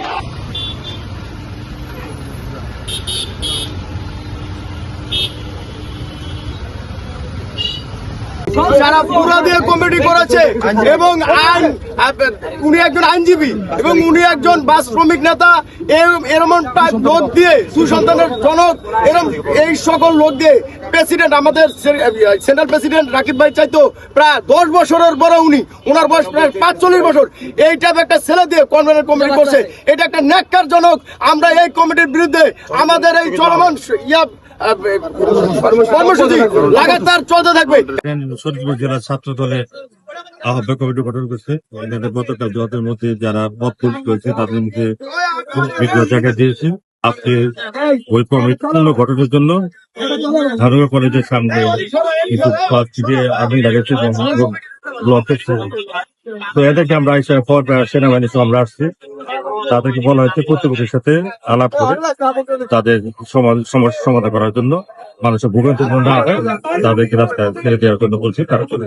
Yeah. যারা পুরা দিয়ে কমিটি করেছে। এবং আইন উনি একজন আইনজীবী এবং উনি একজন বাস শ্রমিক নেতা। এরম এরকম টাইপ লোক দিয়ে সুসন্তানের জনক এরম এই সকল লোক দিয়ে প্রেসিডেন্ট আমাদের সেন্ট্রাল প্রেসিডেন্ট রাকিব ভাই চাইতো প্রায় দশ বছরের বড় উনি। ওনার বয়স প্রায় পাঁচচল্লিশ বছর। এই টাইপ একটা ছেলে দিয়ে কনভেনর কমিটি করছে। এটা একটা ন্যাক্কার জনক আমরা এই কমিটির বিরুদ্ধে আমাদের এই চলমান ইয়া চলতে থাকবে। করছে। মধ্যে যারা প্রকাশ করেছে, তাদের মধ্যে জায়গা দিয়েছে। আজকে ওই পূর্ণ গঠনের জন্য ধারণা কলেজের সামনে কিছু প্লাস্টিকে আগুন তো এদেরকে আমরা পর সেনাবাহিনীর সঙ্গে আমরা আসছি তাদেরকে বলা হয়েছে কর্তৃপক্ষের সাথে আলাপ করে তাদের সমস্যা সমাধান করার জন্য মানুষের ভোগান্তি না তাদেরকে রাস্তায় ছেড়ে দেওয়ার জন্য বলছি, তারা চলে।